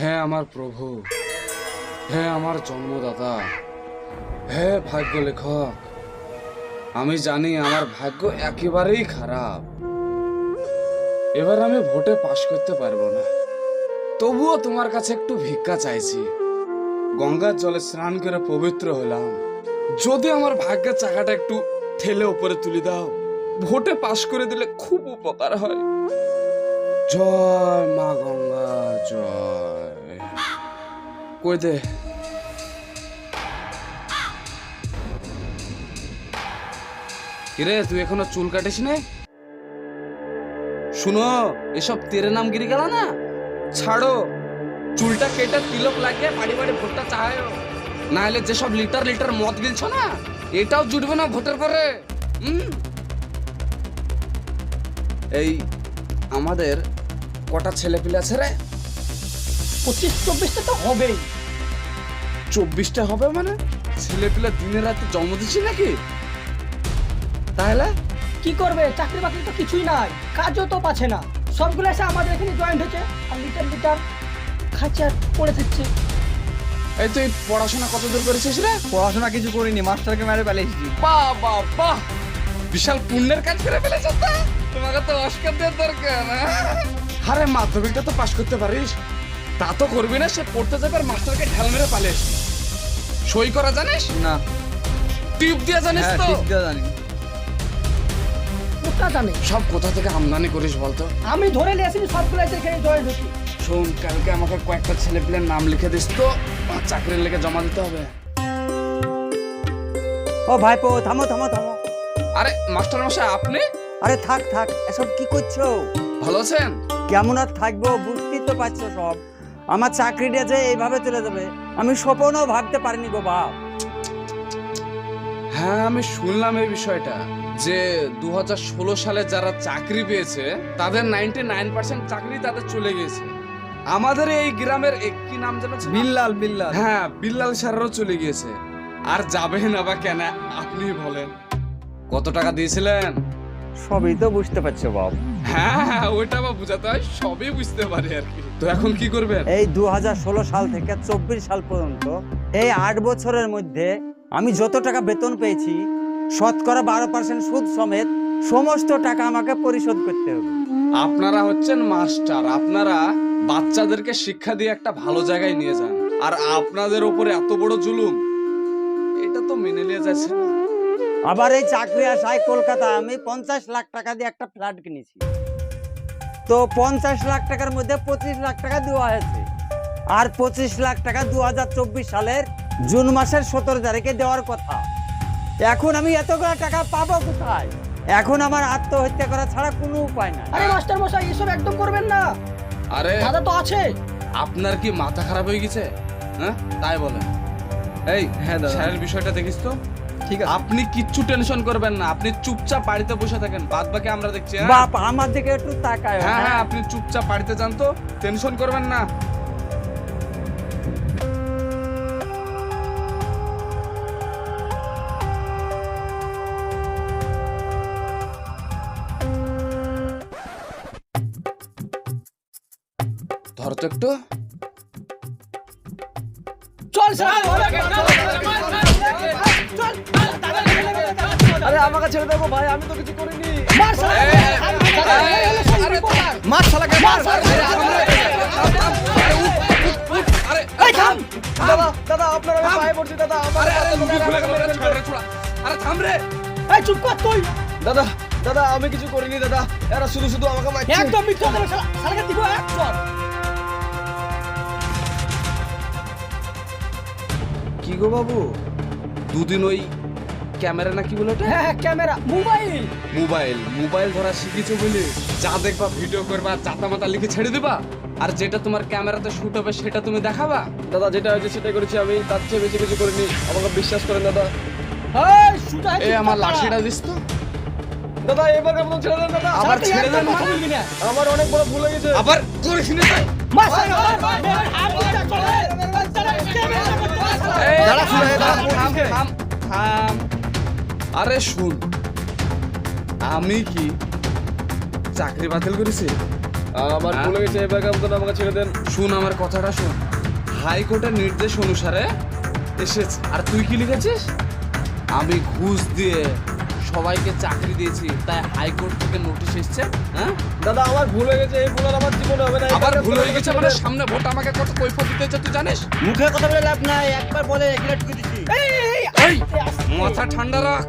হে আমার প্রভু। হে আমার জন্মদাতা। হে ভাগ্য লেখক। আমি জানি আমার ভাগ্য একেবারেই খারাপ। এবার আমি ভোটে পাশ করতে পারব না। তবুও তোমার কাছে একটু ভিক্ষা চাইছি। গঙ্গার জলে স্নান করে পবিত্র হলাম। যদি আমার ভাগ্যের চাকাটা একটু ঠেলে উপরে তুলে দাও, ভোটে পাশ করে দিলে খুব উপকার হয়। জয় মা গঙ্গা, জয়। কই দে? কিরে, তুই এখনও চুল কাটিস না? শুনো, এসব তেরে নাম গিরি গেল না? ছাড়ো, চুলটা কেটে তিলক লাগিয়ে বাড়ি বাড়ি ভোটটা চাহায়। না হলে যেসব লিটার লিটার মদ গিলছ না, এটাও জুটবে না ভোটের পরে। এই, আমাদের কটা ছেলে পিলে আছে রে? পঁচিশ চব্বিশটা তো হবেই। চব্বিশটা হবে মানে? ছেলে পিলে দিনে রাতে জন্ম দিচ্ছি নাকি? তাহলে? কি করবে? চাকরি বাকরি তো কিছুই নাই কাজও তো পাচ্ছে না। সবগুলো এসে আমাদের এখানে জয়েন্ট হচ্ছে। আর লিটার লিটার খাচ্ছে আর পড়ে থাকছে এই তুই পড়াশোনা কতদূর করেছিস রে? পড়াশোনা কিছু করিনি মাস্টারকে মেরে পেলে এসেছি বাহ! বাহ বাহ বিশাল পুণ্যের কাজ করে ফেলেছ তো? তোমাকে তো অস্কার দেওয়ার দরকার। আরে মাধ্যমিকটা তো পাশ করতে পারিস। তা তো করবি না সে পড়তে যাবে আর মাস্টারকে ঢাল মেরে পালিস সই করা জানিস? না। টিপ দিয়ে জানিস হ্যাঁ তো? ঠিক দিয়ে জানি। ওটা জানে? সব কোথা থেকে আমদানি করিস বলতো? আমি ধরে নিয়ে আসিনি সবগুলো এখানে জয়েন্ট হচ্ছে শোন কালকে আমাকে কয়েকটা ছেলে পেলের নাম লিখে দিস তো চাকরির লেগে জমা দিতে হবে। ও ভাইপো থামো থামো থামো। আরে মাস্টার মশাই আপনি? আরে থাক থাক এসব কি করছ? ভালো আছেন? কেমন আর থাকব বুঝতেই তো পারছ সব। আমার চাকরিটা যে এইভাবে চলে যাবে আমি স্বপ্নও ভাবতে পারিনি গো বাপ। হ্যাঁ আমি শুনলাম এই বিষয়টা যে দু সালে যারা চাকরি পেয়েছে তাদের নাইনটি নাইন পার্সেন্ট চাকরি তাদের চলে গিয়েছে। আমাদের এই গ্রামের এক- কি নাম যেন বিল্লাল বিল্লাল। হ্যাঁ বিল্লাল স্যারেরও চলে গিয়েছে। আর যাবে না বা কেন আপনি বলেন। কত টাকা দিয়েছিলেন? সবই তো বুঝতে পারছ বাপ। হ্যাঁ হ্যাঁ ওইটা বা বুঝাতে হয় সবই বুঝতে পারি আর কি। তো এখন কি করবেন? এই দুহাজার ষোলো সাল থেকে চব্বিশ সাল পর্যন্ত এই আট বছরের মধ্যে আমি যত টাকা বেতন পেয়েছি শতকরা বারো পার্সেন্ট সুদ সমেত সমস্ত টাকা আমাকে পরিশোধ করতে হবে। আপনারা হচ্ছেন মাস্টার আপনারা বাচ্চাদেরকে শিক্ষা দিয়ে একটা ভালো জায়গায় নিয়ে যান। আর আপনাদের উপরে এত বড় জুলুম এটা তো মেনে নিয়ে যাচ্ছে না। আবার এই চাকরি আসায় কলকাতা আমি পঞ্চাশ লাখ টাকা দিয়ে একটা ফ্ল্যাট কিনেছি। তো পঞ্চাশ লাখ টাকার মধ্যে পঁচিশ লাখ টাকা দেওয়া হয়েছে। আর পঁচিশ লাখ টাকা দু হাজার চব্বিশ সালের জুন মাসের সতেরো তারিখে দেওয়ার কথা। এখন আমি এতগুলো টাকা পাবো কোথায়? এখন আমার আত্মহত্যা করা ছাড়া কোনো উপায় নাই। আরে মাস্টার মশাই এসব একদম করবেন না। আরে দাদা তো আছে। আপনার কি মাথা খারাপ হয়ে গেছে? হ্যাঁ? তাই বলেন। এই হ্যাঁ দাদা। স্যারের বিষয়টা দেখিস তো। ঠিক আছে আপনি কিচ্ছু টেনশন করবেন না আপনি চুপচাপ বাড়িতে বসে থাকেন বাদ বাকি আমরা দেখছি হ্যাঁ? বাপ আমার দিকে একটু তাকায় হ্যাঁ হ্যাঁ আপনি চুপচাপ বাড়িতে যান তো টেনশন করবেন না ধর তো একটু চল স্যার আরে আমাকে ছেড়ে দেবো ভাই আমি তো কিছু করিনি মার স্যার আরে মার শালাকে মার আরে এই থাম দাদা দাদা আপনার আমি পায়ে পড়ছি দাদা আরে আরে লুঙ্গি খুলে গেল রে, রাখবেন। রে, ছোড়া। আরে থাম রে এই চুপ কর তুই দাদা দাদা আমি কিছু করিনি দাদা এরা শুধু শুধু আমাকে মারছে একদম মিথ্যা বলে শালা শালাকে দিব এক চল কি গো বাবু দুদিন ওই ক্যামেরা না কি বলে ওটা? হ্যাঁ হ্যাঁ ক্যামেরা মোবাইল। মোবাইল মোবাইল ধরা শিখেছো বলে। যা দেখবা ভিডিও করবা চাতা মাতা লিখে ছেড়ে দিবা। আর যেটা তোমার ক্যামেরাতে শুট হবে সেটা তুমি দেখাবা। দাদা যেটা হয়েছে সেটাই করেছি আমি তার চেয়ে বেশি কিছু করিনি। আমাকে বিশ্বাস করেন দাদা। এই আমার লাঠিটা দিস তো। দাদা এবার মতন ছেড়ে দেন দাদা? আবার ছেড়ে দেন মানে? আমার অনেক বড় ভুল হয়ে গেছে। আবার করিস না আরে শুন আমি কি চাকরি বাতিল করেছি আমার হ্যাঁ? গেছে এবার আমাকে ছেড়ে দেন শুন আমার কথাটা শুন হাইকোর্টের নির্দেশ অনুসারে এসেছে আর তুই কি লিখেছিস আমি ঘুষ দিয়ে সবাইকে চাকরি দিয়েছি তাই হাইকোর্ট থেকে নোটিশ এসেছে হ্যাঁ? দাদা আমার ভুল হয়ে গেছে এই ভুল আর আমার জীবনে হবে না আবার ভুল হয়ে গেছে মানে সামনে ভোট আমাকে কত কৈফত দিতে হচ্ছে তুই জানিস? মুখে কথা বলে লাভ নাই একবার বলে এগুলো ঠুকে দিচ্ছি এই। মাথা ঠান্ডা রাখ।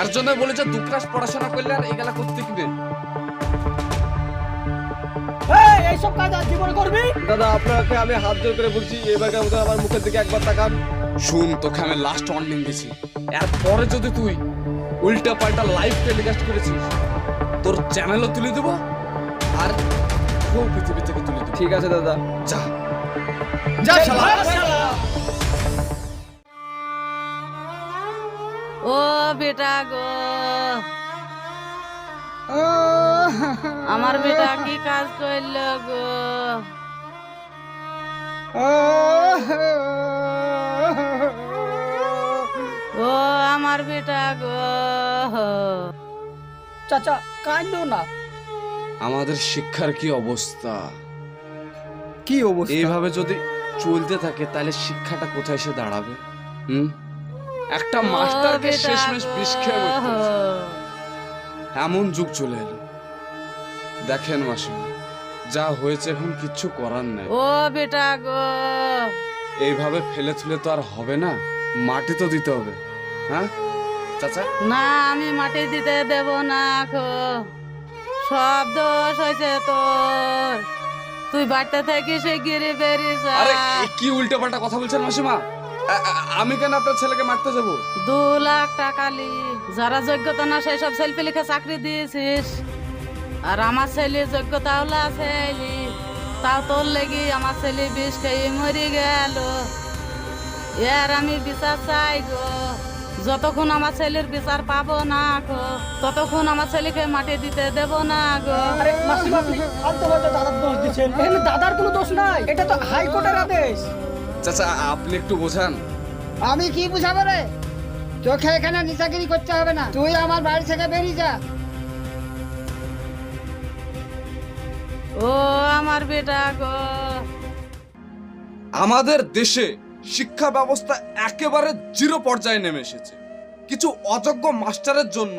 এর জন্য বলেছে দু ক্লাস পড়াশোনা করলে আর এগুলা করতে কি এই, এইসব কাজ আর জীবনে করবি? দাদা আপনাকে আমি হাত জোর করে বলছি এবার আমার মুখের দিকে একবার তাকান। শুন তোকে আমি লাস্ট ওয়ার্নিং দিছি। এরপরে যদি তুই উল্টা পাল্টা লাইভ টেলিকাস্ট করেছিস। তোর চ্যানেলও তুলে দেবো আর কেউ পৃথিবী থেকে তুলে দেবো। ঠিক আছে দাদা। যা। যা শালা, শালা। ও বেটা গো। আমার বেটা কি কাজ করল গো? ও আমার বেটা গো চাচা কান্দো না। আমাদের শিক্ষার কি অবস্থা? কি অবস্থা? এইভাবে যদি চলতে থাকে তাহলে শিক্ষাটা কোথায় এসে দাঁড়াবে? হুম? একটা মাস্টারকে শেষমেশ। বিষ খেয়ে মরতে এমন যুগ চলে এলো। দেখেন মাসিমা যা হয়েছে এখন কিচ্ছু করার নাই। ও বেটা গো এইভাবে ফেলে থুলে তো আর হবে না। মাটি তো দিতে হবে। হ্যাঁ? চাচা? না আমি মাটি দিতে দেব না খো। সব দোষ হয়েছে তোর। তুই বাড়িতে থেকে সে গিরে বেরিয়ে যা। আরে কি উল্টো পাল্টা কথা বলছেন মাসিমা? আমি কেন আপনার ছেলেকে মারতে যাব? দু লাখ টাকা লি। যারা যোগ্যতা না সেই সব সেলফি লিখে চাকরি দিয়েছিস। আর আমার ছেলে যোগ্যতা হলো আছে। তাও তোর লেগে আমার ছেলে বিষ খেয়ে মরে গেল। এর আমি বিচার চাই গো। যতক্ষণ আমার ছেলের বিচার পাবো না গো ততক্ষণ আমার ছেলেকে মাটি দিতে দেব না গো। আরে মাসিমা আপনি ফালতু ফালতু দাদার দোষ দিচ্ছেন। এখানে দাদার কোনো দোষ নাই এটা তো হাইকোর্টের আদেশ। চাচা আপনি একটু বোঝান। আমি কি বুঝাবো রে? তোকে এখানে নিচাগিরি করতে হবে না। তুই আমার বাড়ি থেকে বেরিয়ে যা। ও আমার বেটা গো। আমাদের দেশে শিক্ষা ব্যবস্থা একেবারে জিরো পর্যায়ে নেমে এসেছে। কিছু অযোগ্য মাস্টারের জন্য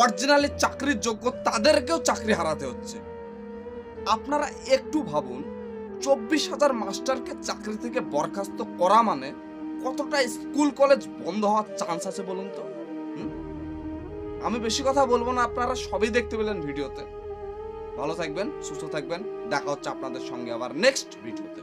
অরিজিনালি চাকরির যোগ্য তাদেরকেও চাকরি হারাতে হচ্ছে। আপনারা একটু ভাবুন, চব্বিশ হাজার মাস্টারকে চাকরি থেকে বরখাস্ত করা মানে কতটা স্কুল কলেজ বন্ধ হওয়ার চান্স আছে বলুন তো? আমি বেশি কথা বলব না, আপনারা সবই দেখতে পেলেন ভিডিওতে। ভালো থাকবেন, সুস্থ থাকবেন, দেখা হচ্ছে আপনাদের সঙ্গে আবার নেক্সট ভিডিওতে